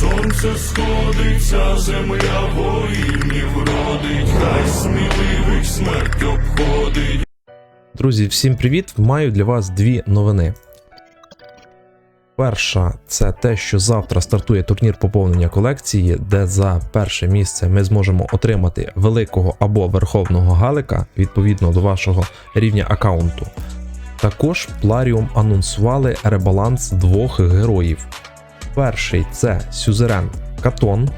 Сонце сходиться, земля воїнів родить, хай сміливих смерть обходить. Друзі, всім привіт! Маю для вас дві новини. Перша це те, що завтра стартує турнір поповнення колекції, де за перше місце ми зможемо отримати великого або верховного галика відповідно до вашого рівня аккаунту. Також Пларіум анонсували ребаланс двох героїв. Перший це Сюзерен Катон.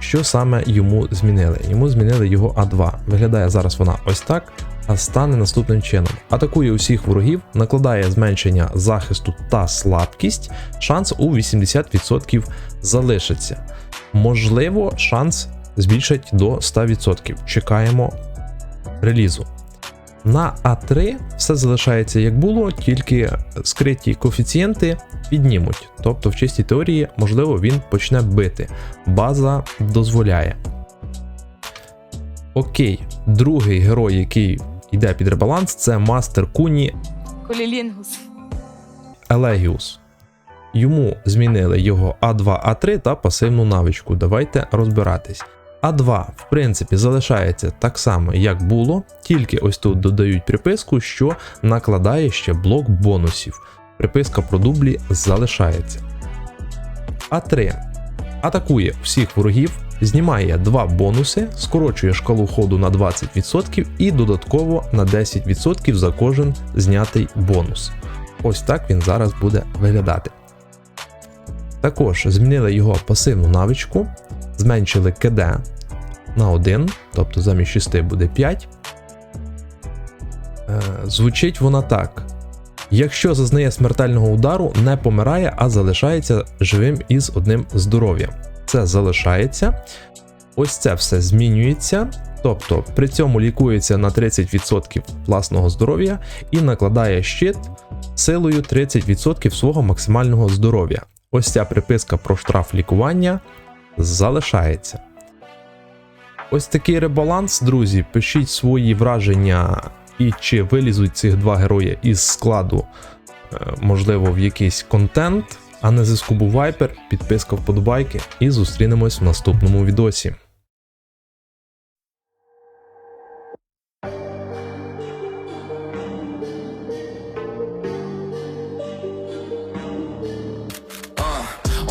Що саме йому змінили? Йому змінили його А2. Виглядає зараз вона ось так, а стане наступним чином: атакує усіх ворогів, накладає зменшення захисту та слабкість, шанс у 80% залишиться. Можливо, шанс збільшать до 100%. Чекаємо релізу. На А3 все залишається як було, тільки скриті коефіцієнти піднімуть. Тобто, в чистій теорії, можливо, він почне бити. База дозволяє. Окей, другий герой, який йде під ребаланс, це Мастер Куні Колілінгус. Елегіус. Йому змінили його А2, А3 та пасивну навичку. Давайте розбиратись. А2, в принципі, залишається так само, як було, тільки ось тут додають приписку, що накладає ще блок бонусів. Приписка про дублі залишається. А3 атакує всіх ворогів, знімає два бонуси, скорочує шкалу ходу на 20% і додатково на 10% за кожен знятий бонус. Ось так він зараз буде виглядати. Також змінили його пасивну навичку, зменшили КД на 1, тобто замість 6 буде 5. Е, звучить вона так. Якщо зазнає смертельного удару, не помирає, а залишається живим із одним здоров'ям. Це залишається. Ось це все змінюється. Тобто при цьому лікується на 30% власного здоров'я і накладає щит силою 30% свого максимального здоров'я. Ось ця приписка про штраф лікування залишається. Ось такий ребаланс, друзі. Пишіть свої враження і чи вилізуть цих два герої із складу, е, можливо, в якийсь контент. А на зв'язку був Viper, підписка вподобайки і зустрінемось в наступному відосі.